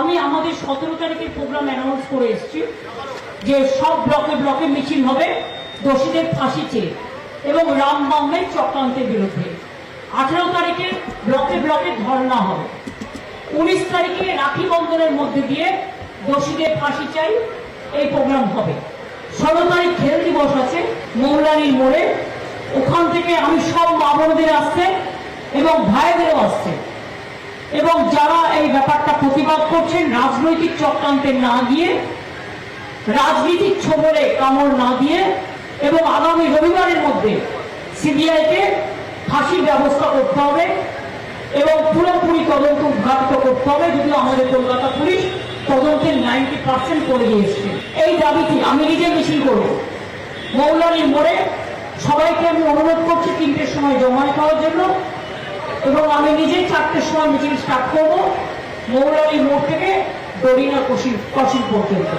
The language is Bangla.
আমি আমাদের সতেরো তারিখের প্রোগ্রাম অ্যানাউন্স করে এসেছি যে সব ব্লকে ব্লকে মিছিল হবে, দোষীদের ফাঁসি চেয়ে এবং রাম বামের চক্রান্তের বিরুদ্ধে। আঠেরো তারিখে ব্লকে ব্লকে ধর্ণা হবে। উনিশ তারিখে রাখি বন্ধনের মধ্যে দিয়ে দোষীদের ফাঁসি চাই, এই প্রোগ্রাম হবে। ষোলো তারিখ খেল দিবস আছে, মৌলানির মোড়ে। ওখান থেকে আমি সব মা বোনদের আসছে এবং ভাইদেরও আসছে। এবং করছেন রাজনৈতিক চক্রান্তে না গিয়ে রাজনীতির ছোবলে কামড় না দিয়ে এবং আগামী রবিবারের মধ্যে সিবিআইকে ফাঁসির ব্যবস্থা করতে হবে এবং পুরোপুরি তদন্ত উদ্ঘাটিত করতে হবে, যদিও আমাদের কলকাতা পুলিশ তদন্তের নাইনটি পার্সেন্ট করে দিয়েছে। এই দাবিটি আমি নিজে মিছিল করব। মৌলানির মোড়ে সবাইকে আমি অনুরোধ করছি তিনটের সময় জমায়েত হওয়ার জন্য এবং আমি নিজে চারটের সময় মিছিল স্টার্ট করব। মৌলানির দরিনা কশিল কশিল পর্যন্ত